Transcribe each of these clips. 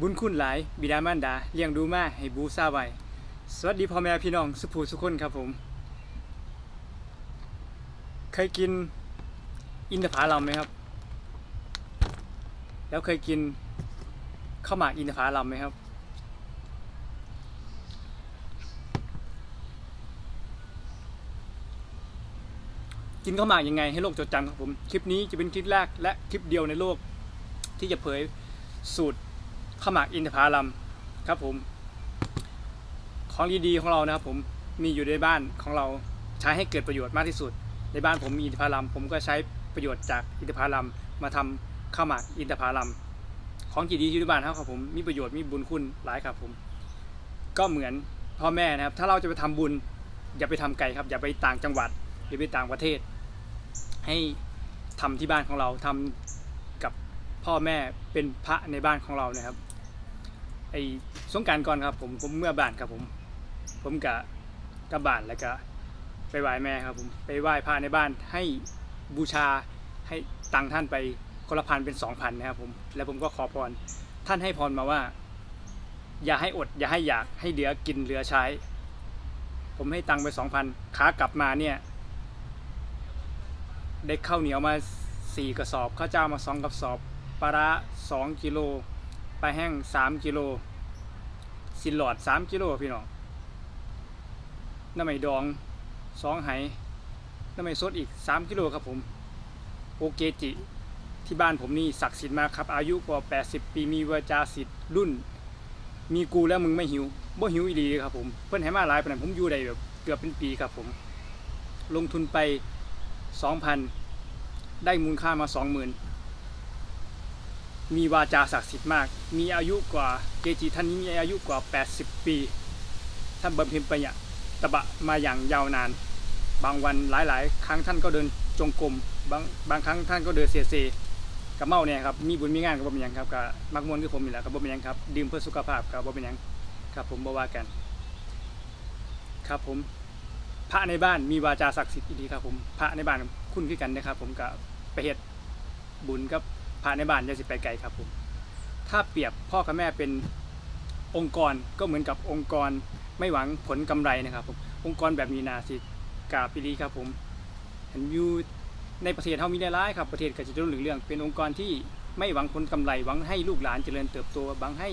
บุญคุณหลาย บิดามารดาเลี้ยงดูมาให้บูซาไว้สวัสดีพ่อแม่พี่น้องสุภูสุคนครับผม เคยกินอินทผลัมไหมครับ แล้วเคยกินข้าวหมากอินทผลัมไหมครับกินข้าวหมากยังไงให้โลกจดจำครับผม คลิปนี้จะเป็นคลิปแรกและคลิปเดียวในโลก ที่จะเผยสูตร ข้าวหมากอินทผลัมครับผม ของดีๆของเรานะครับผมมีอยู่ในบ้านของเราใช้ให้เกิดประโยชน์มากที่สุด ในบ้านผมมีอินทผลัมผมก็ใช้ประโยชน์จากอินทผลัมมาทำข้าวหมากอินทผลัมของดีๆที่อยู่ในบ้านครับผมมีประโยชน์มีบุญคุณหลายครับผม ก็เหมือนพ่อแม่นะครับ ถ้าเราจะไปทำบุญอย่าไปทำไกลครับ อย่าไปต่างจังหวัดหรือไปต่างประเทศ ให้ทำที่บ้านของเราทำกับพ่อแม่เป็นพระในบ้านของเรานะครับ ไอ้สงการก่อนครับผมผมเมื่อบ้านครับผม ผมกะกลับบ้านแล้วก็ไปไหว้แม่ครับผมไปไหว้พระในบ้านให้บูชาให้ตังท่านไปคนละพันเป็นสองพันนะครับผมแล้วผมก็ขอพรท่านให้พรมาว่า อย่าให้อด อย่าให้อยากให้เหลือกินเหลือใช้ ผมให้ตังไปสองพันขากลับมาเนี่ยได้ข้าวเหนียวมาสี่กระสอบข้าวเจ้ามาสองกระสอบปลาร้าสองกิโล ปลาแห้งสามกิโลสินหลอดสามกิโลพี่น้องน้ำไม่ดองสองไหน้ำไม่สดอีกสามกิโลครับผมโอเกจิที่บ้านผมนี่ศักดิ์สิทธิ์มากครับ อายุกว่า 80 ปีมีวาจาสิทธิ์รุ่น มีกูแล้วมึงไม่หิวบ่หิวอีหลีเลยครับผมเพิ่นให้มาหลายปานนั้นผมอยู่ได้แบบเกือบเป็นปีครับผม ลงทุนไป 2,000 ได้มูลค่ามา 20,000 มีวาจาศักดิ์สิทธิ์มาก มีอายุกว่าเกจิท่านนี้มีอายุกว่า 80 ปี ท่านบำเพ็ญไปเนี่ยตบะมาอย่างยาวนาน บางวันหลายๆ ครั้งท่านก็เดินจงกรมบางบางครั้งท่านก็เดินเซเซกับเมาเนี่ยครับมีบุญมีงานกับบ่เป็นหยังครับกับมักมวนคือผมนี่แหละกับบ่เป็นหยังครับดื่มเพื่อสุขภาพกับบ่เป็นหยังครับผมบ่ว่ากัน ครับผมพระในบ้านมีวาจาศักดิ์สิทธิ์ดีครับผมพระในบ้านคุ้นขึ้นกันนะครับ ผมกับไปเฮ็ดบุญกับ พระในบ้านจะสิไปไกลครับผมถ้าเปรียบพ่อกับแม่เป็นองค์กรก็เหมือนกับองค์กรไม่หวังผลกำไรนะครับผมองค์กรแบบนีนาสิกาบปีดีครับผมเห็นอยู่ในประเทศเฮามีหลายๆครับประเทศก็จะเจริญรุ่งเรื่อง เป็นองค์กรที่ไม่หวังผลกำไรหวังให้ลูกหลานเจริญเติบโตหวังให้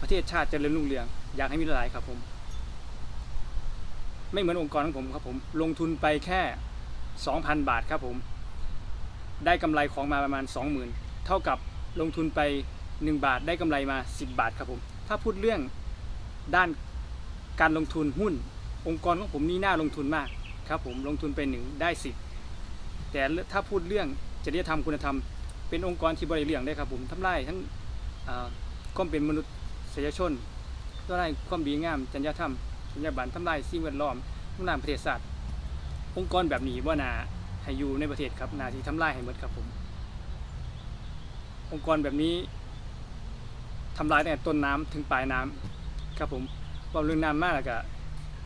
ประเทศชาติเจริญรุ่งเรือง อยากให้มีหลายครับผม ไม่เหมือนองค์กรของผมครับผม ลงทุนไปแค่ 2,000 บาทครับผม ได้กำไรของมาประมาณ 20,000 เท่ากับลงทุนไป 1 บาทได้กำไรมา 10 บาทครับผมถ้าพูดเรื่องด้านการลงทุนหุ้น องค์กรของผมนี่น่าลงทุนมากครับผมลงทุนไปหนึ่งได้10แต่ถ้าพูดเรื่องจริยธรรมคุณธรรม เป็นองค์กรที่บริเลี่ยงได้ครับผมทำลายทั้งอ่าความเป็นมนุษยชนทำลายความดีงามจริยธรรมสัญญาบันทำลายสิ่งแวดล้อมทำลายประเทศชาติองค์กรแบบนี้ว่านา ให้อยู่ในประเทศครับนาทีทำลายให้หมดครับผม องค์กรแบบนี้ทำลายตั้งแต่ต้นน้ำถึงปลายน้ำครับผมบอกเรื่องน้ำมากแล้วก็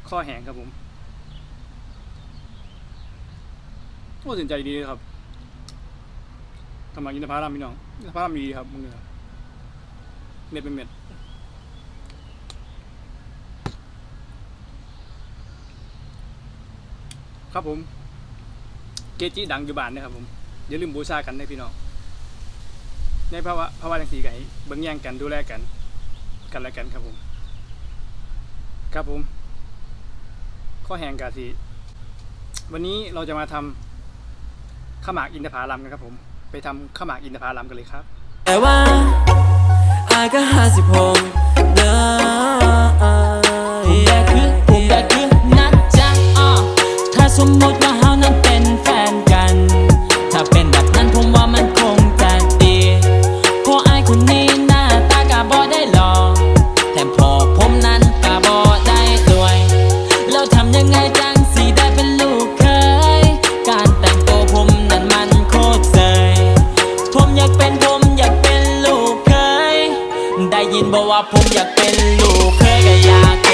ข้อแห้งครับผมโอ้สนใจดีเลยครับทำมาอินทผลัมพี่น้องอินทผลัมดีครับมึงเนี่ยเม็ดเป็นเม็ดครับผม เกจิดังอยู่บ้านนะครับผมอย่าลืมบูชากันนะพี่น้องในภาวะภาวะจังสีกันเบิ่งแย่งกันดูแลกันกันและกันครับผม ครับผม ข้อแห่งกาสีวันนี้เราจะมาทำข้าวหมากอินทผลัมกันครับผม ไปทำข้าวหมากอินทผลัมกันเลยครับ แต่ว่าอายก็ห้าสิบหก ยินบอกว่าผมอยากเป็นลูกเคยก็อยาก